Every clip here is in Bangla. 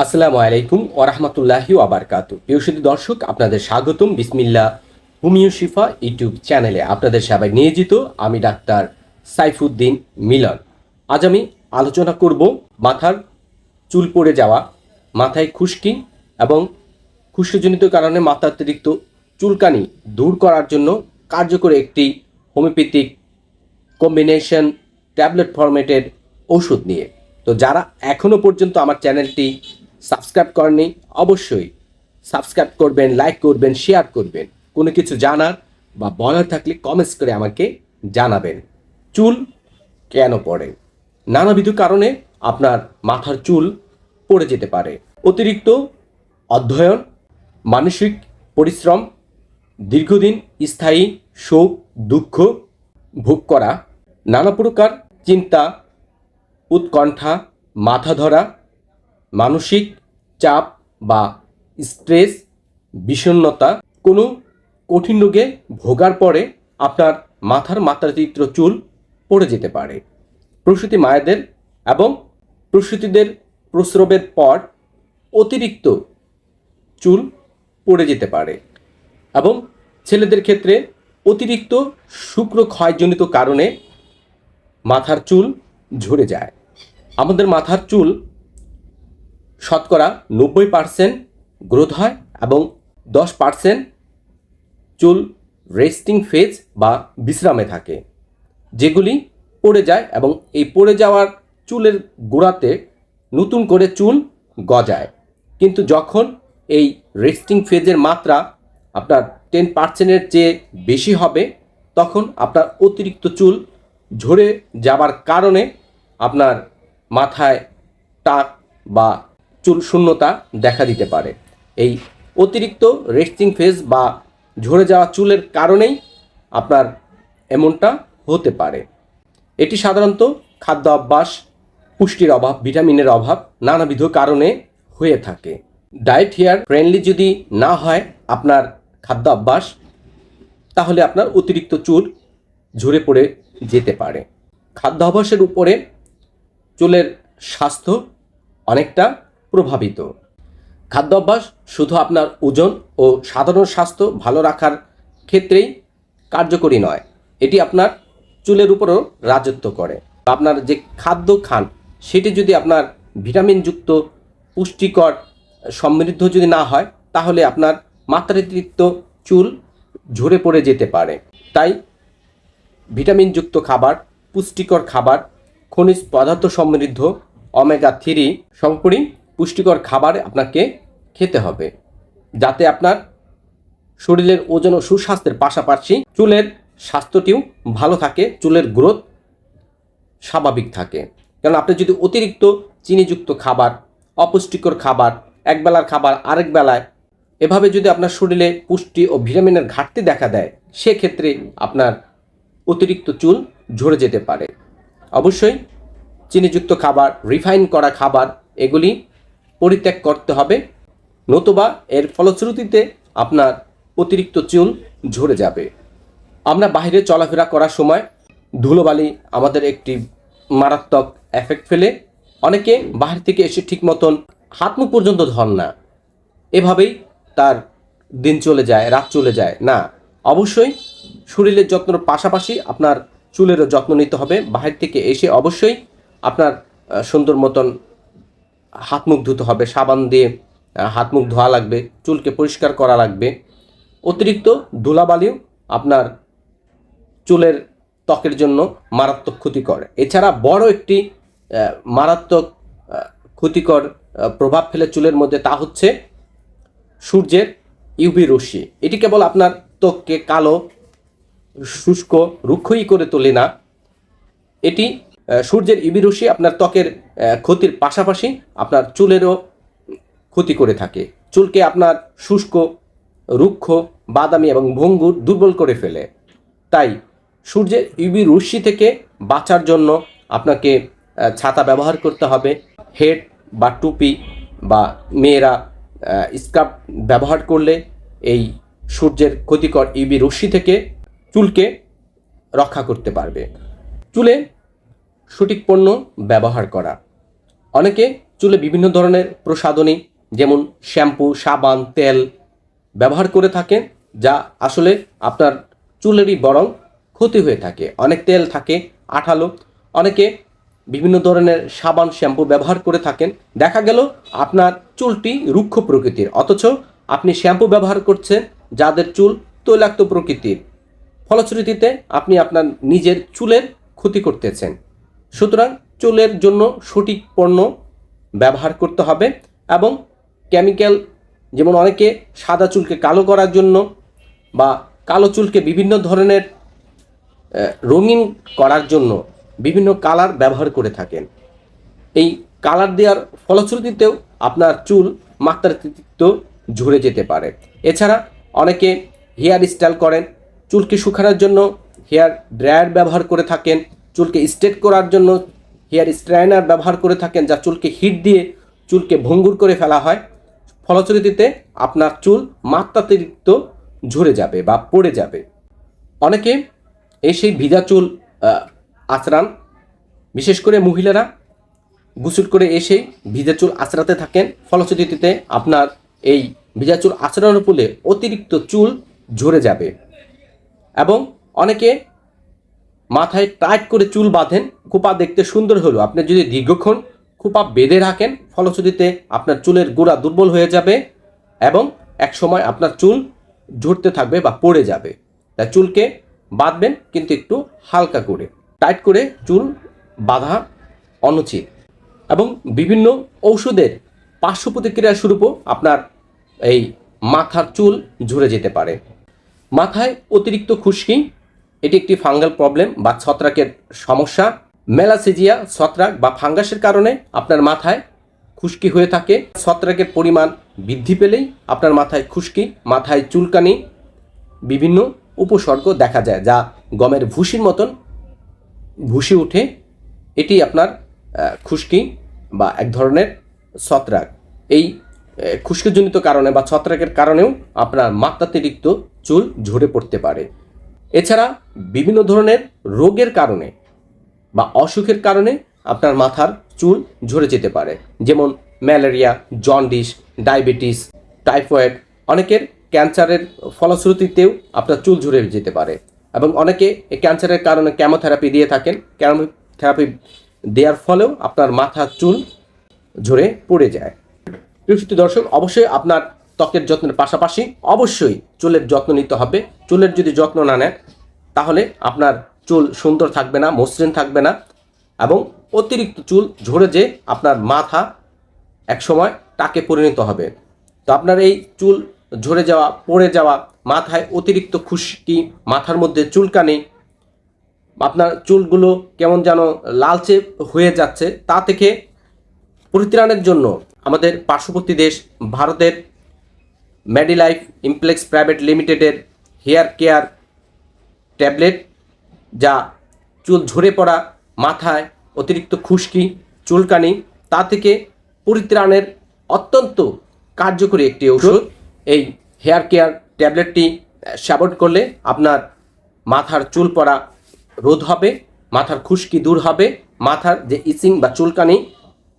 আসসালামু আলাইকুম ওরহমতুল্লাহি ওয়াবারকাত প্রিয়সিত দর্শক, আপনাদের স্বাগতম বিসমিল্লা হুমিও শিফা ইউটিউব চ্যানেলে। আপনাদের সবাই নিয়োজিত আমি ডাক্তার সাইফুদ্দিন মিলন। আজ আমি আলোচনা করব মাথার চুল পড়ে যাওয়া, মাথায় খুশকি এবং খুশকিজনিত কারণে মাত্রাতিরিক্ত চুলকানি দূর করার জন্য কার্যকর একটি হোমিওপ্যাথিক কম্বিনেশন ট্যাবলেট ফরম্যাটের ওষুধ নিয়ে। তো যারা এখনও পর্যন্ত আমার চ্যানেলটি সাবস্ক্রাইব করেনি অবশ্যই সাবস্ক্রাইব করবেন, লাইক করবেন, শেয়ার করবেন। কোনো কিছু জানার বা বলার থাকলে কমেন্টস করে আমাকে জানাবেন। চুল কেন পড়ে? নানাবিধ কারণে আপনার মাথার চুল পড়ে যেতে পারে। অতিরিক্ত অধ্যয়ন, মানসিক পরিশ্রম, দীর্ঘদিন স্থায়ী শোক, দুঃখ ভোগ করা, নানা প্রকার চিন্তা উৎকণ্ঠা মাথা ধরা মানসিক চাপ বা স্ট্রেস, বিষণ্ণতা কোনো কঠিন রোগে ভোগার পরে আপনার মাথার মাত্রাতিরিক্ত চুল পড়ে যেতে পারে। প্রসূতি মায়েদের এবং প্রসূতিদের প্রস্রবের পর অতিরিক্ত চুল পড়ে যেতে পারে এবং ছেলেদের ক্ষেত্রে অতিরিক্ত শুক্র ক্ষয়জনিত কারণে মাথার চুল ঝরে যায়। আমাদের মাথার চুল শতকরা নব্বই পার্সেন্ট গ্রোথ হয় এবং দশ পার্সেন্ট চুল রেস্টিং ফেজ বা বিশ্রামে থাকে, যেগুলি পড়ে যায় এবং এই পড়ে যাওয়ার চুলের গোড়াতে নতুন করে চুল গজায়। কিন্তু যখন এই রেস্টিং ফেজের মাত্রা আপনার টেন পার্সেন্টের চেয়ে বেশি হবে, তখন আপনার অতিরিক্ত চুল ঝরে যাবার কারণে আপনার মাথায় টাক বা চুল শূন্যতা দেখা দিতে পারে। এই অতিরিক্ত রেস্টিং ফেজ বা ঝরে যাওয়া চুলের কারণেই আপনার এমনটা হতে পারে। এটি সাধারণত খাদ্য অভ্যাস, পুষ্টির অভাব, ভিটামিনের অভাব নানাবিধ কারণে হয়ে থাকে। ডায়েট হেয়ার ফ্রেন্ডলি যদি না হয় আপনার খাদ্য অভ্যাস, তাহলে আপনার অতিরিক্ত চুল ঝরে পড়ে যেতে পারে। খাদ্যাভ্যাসের উপরে চুলের স্বাস্থ্য অনেকটা প্রভাবিত। খাদ্যাভ্যাস শুধু আপনার ওজন ও সাধারণ স্বাস্থ্য ভালো রাখার ক্ষেত্রেই কার্যকরী নয়, এটি আপনার চুলের উপরও রাজত্ব করে। আপনার যে খাদ্য খান, সেটি যদি আপনার ভিটামিনযুক্ত, পুষ্টিকর, সমৃদ্ধ যদি না হয়, তাহলে আপনার মাত্রাতিরিক্ত চুল ঝরে পড়ে যেতে পারে। তাই ভিটামিনযুক্ত খাবার, পুষ্টিকর খাবার খনিজ পদার্থ সমৃদ্ধ অমেগা থ্রি সর্বোপরি পুষ্টিকর খাবার আপনাকে খেতে হবে, যাতে আপনার শরীরের ওজন ও সুস্বাস্থ্যের পাশাপাশি চুলের স্বাস্থ্যটিও ভালো থাকে, চুলের গ্রোথ স্বাভাবিক থাকে। কারণ আপনি যদি অতিরিক্ত চিনিযুক্ত খাবার, অপুষ্টিকর খাবার, একবেলার খাবার আরেক বেলায়, এভাবে যদি আপনার শরীরে পুষ্টি ও ভিটামিনের ঘাটতি দেখা দেয়, সেক্ষেত্রে আপনার অতিরিক্ত চুল ঝরে যেতে পারে। অবশ্যই চিনিযুক্ত খাবার রিফাইন করা খাবার, এগুলি পরিত্যাগ করতে হবে। নতুবা এর ফলশ্রুতিতে আপনার অতিরিক্ত চুল ঝরে যাবে। আমরা বাইরে চলাফেরা করার সময় ধুলোবালি আমাদের একটি মারাত্মক এফেক্ট ফেলে। অনেকে বাহির থেকে এসে ঠিক মতন হাত মুখ পর্যন্ত ধন না। এভাবেই তার দিন চলে যায়, রাত চলে যায়। না, অবশ্যই শরীরের যত্নর পাশাপাশি আপনার চুলেরও যত্ন নিতে হবে। বাহির থেকে এসে অবশ্যই আপনার সুন্দর মতন হাত মুখ ধুতে হবে। সাবান দিয়ে হাত মুখ ধোয়া লাগবে, চুলকে পরিষ্কার করা লাগবে। অতিরিক্ত ধুলাবালিও আপনার চুলের ত্বকের জন্য মারাত্মক ক্ষতিকর। এছাড়া বড় একটি মারাত্মক ক্ষতিকর প্রভাব ফেলে চুলের মধ্যে তা হচ্ছে সূর্যের ইউভি রশ্মি। এটি কেবল আপনার ত্বককে কালো শুষ্ক রুক্ষই করে তোলে না। এটি সূর্যের রশ্মি আপনার ত্বকের ক্ষতির পাশাপাশি আপনার চুলেরও ক্ষতি করে থাকে। চুলকে আপনার শুষ্ক, রুক্ষ, বাদামি এবং ভঙ্গুর দুর্বল করে ফেলে। তাই সূর্যের ইউভি রশ্মি থেকে বাঁচার জন্য আপনাকে ছাতা ব্যবহার করতে হবে। হেড বা টুপি বা মেয়েরা স্কার্ফ ব্যবহার করলে এই সূর্যের ক্ষতিকর ইউভি রশ্মি থেকে চুলকে রক্ষা করতে পারবে। চুলে সঠিক পণ্য ব্যবহার করা। অনেকে চুলে বিভিন্ন ধরনের প্রসাধনী, যেমন শ্যাম্পু, সাবান, তেল ব্যবহার করে থাকেন যা আসলে আপনার চুলেরই বরং ক্ষতি হয়ে থাকে। অনেক তেল থাকে আঠালো। অনেকে বিভিন্ন ধরনের সাবান, শ্যাম্পু ব্যবহার করে থাকেন। দেখা গেল আপনার চুলটি রুক্ষ প্রকৃতির, অথচ আপনি শ্যাম্পু ব্যবহার করছেন যাদের চুল তৈলাক্ত প্রকৃতির। ফলশ্রুতিতে আপনি আপনার নিজের চুলের ক্ষতি করতেছেন। সুতরাং চুলের জন্য সঠিক পণ্য ব্যবহার করতে হবে এবং কেমিক্যাল যেমন অনেকে সাদা চুলকে কালো করার জন্য বা কালো চুলকে বিভিন্ন ধরনের রঙিন করার জন্য বিভিন্ন কালার ব্যবহার করে থাকেন। এই কালার দেওয়ার ফলশ্রুতিতেও আপনার চুল মাত্রাতিরিক্ত ঝরে যেতে পারে। এছাড়া অনেকে হেয়ার স্টাইল করেন চুলকে শুকানোর জন্য হেয়ার ড্রায়ার ব্যবহার করে থাকেন চুলকে স্ট্রেট করার জন্য হেয়ার স্ট্রাইনার ব্যবহার করে থাকেন যা চুলকে হিট দিয়ে চুলকে ভঙ্গুর করে ফেলা হয়। ফলশ্রুতিতে আপনার চুল মাত্রাতিরিক্ত ঝরে যাবে বা পড়ে যাবে। অনেকে এই সেই ভিজা চুল আহ, আঁচড়ান বিশেষ করে মহিলারা গোসল করে এসে ভিজা চুল আঁচড়াতে থাকেন। ফলশ্রুতিতে আপনার এই ভিজা চুল আঁচড়ানোর ফলে অতিরিক্ত চুল ঝরে যাবে। এবং অনেকে মাথায় টাইট করে চুল বাঁধেন, খোপা দেখতে সুন্দর হলো। আপনি যদি দীর্ঘক্ষণ খোপা বেঁধে রাখেন, ফলশ্রুতিতে আপনার চুলের গোড়া দুর্বল হয়ে যাবে এবং এক সময় আপনার চুল ঝরতে থাকবে বা পড়ে যাবে। তাই চুলকে বাঁধবেন কিন্তু একটু হালকা করে। টাইট করে চুল বাঁধা অনুচিত। এবং বিভিন্ন ঔষধের পার্শ্ব প্রতিক্রিয়া স্বরূপও আপনার এই মাথার চুল ঝরে যেতে পারে। মাথায় অতিরিক্ত খুশকি, এটি একটি ফাঙ্গাল প্রবলেম বা ছত্রাকের সমস্যা। মেলাসেজিয়া, ছত্রাক বা ফাঙ্গাসের কারণে আপনার মাথায় খুশকি হয়ে থাকে। ছত্রাকের পরিমাণ বৃদ্ধি পেলেই আপনার মাথায় খুশকি, মাথায় চুলকানি, বিভিন্ন উপসর্গ দেখা যায়, যা গমের ভুসির মতন ভুসি উঠে এটি আপনার খুশকি বা এক ধরনের ছত্রাক। এই খুশকিজনিত কারণে বা ছত্রাকের কারণেও আপনার মাত্রাতিরিক্ত চুল ঝরে পড়তে পারে। এছাড়া বিভিন্ন ধরনের রোগের কারণে বা অসুখের কারণে আপনার মাথার চুল ঝরে যেতে পারে। যেমন ম্যালেরিয়া, জন্ডিস, ডায়াবেটিস, টাইফয়েড অনেকের ক্যান্সারের ফলশ্রুতিতেও আপনার চুল ঝরে যেতে পারে এবং অনেকে এই ক্যান্সারের কারণে ক্যামোথেরাপি দিয়ে থাকেন। কেমোথেরাপি দেওয়ার ফলেও আপনার মাথার চুল ঝরে পড়ে যায়। প্রিয়সূতি দর্শক, অবশ্যই আপনার ত্বকের যত্নের পাশাপাশি অবশ্যই চুলের যত্ন নিতে হবে। চুলের যদি যত্ন না নেন, তাহলে আপনার চুল সুন্দর থাকবে না, মসৃণ থাকবে না এবং অতিরিক্ত চুল ঝরে যে আপনার মাথা একসময় টাকে পরিণত হবে। তো আপনার এই চুল ঝরে যাওয়া, পড়ে যাওয়া মাথায় অতিরিক্ত খুশকি, মাথার মধ্যে চুলকানি, আপনার চুলগুলো কেমন যেন লালচে হয়ে যাচ্ছে, তা থেকে পরিত্রাণের জন্য আমাদের পার্শ্ববর্তী দেশ, ভারতের মেডিলাইফ ইমপ্লেক্স প্রাইভেট লিমিটেডের হেয়ার কেয়ার ট্যাবলেট যা চুল ঝরে পড়া, মাথায় অতিরিক্ত খুশকি, চুলকানি, তা থেকে পরিত্রাণের অত্যন্ত কার্যকরী একটি ঔষধ। এই হেয়ার কেয়ার ট্যাবলেটটি সেবন করলে আপনার মাথার চুল পড়া রোধ হবে, মাথার খুশকি দূর হবে, মাথার যে ইচিং বা চুলকানি,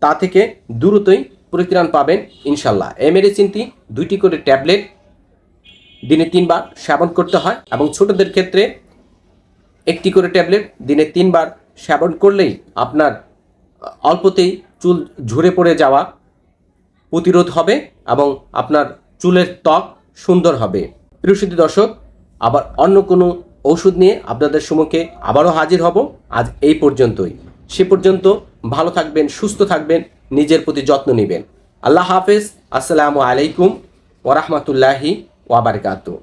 তা থেকে দ্রুতই পরিত্রাণ পাবেন, ইনশাল্লাহ। এই মেডিসিনটি দুইটি করে ট্যাবলেট দিনে তিনবার সেবন করতে হয় এবং ছোটদের ক্ষেত্রে একটি করে ট্যাবলেট দিনে তিনবার সেবন করলেই আপনার অল্পতেই চুল ঝরে পড়ে যাওয়া প্রতিরোধ হবে এবং আপনার চুলের ত্বক সুন্দর হবে। প্রিয়সিদ্ধি দর্শক, আবার অন্য কোনো ঔষধ নিয়ে আপনাদের সম্মুখে আবারও হাজির হব। আজ এই পর্যন্তই। সে পর্যন্ত ভালো থাকবেন, সুস্থ থাকবেন। নিজের প্রতি যত্ন নেবেন। আল্লাহ হাফেজ। আসসালামু আলাইকুম ওরহমতুল্লাহি ওয়াবারকাতু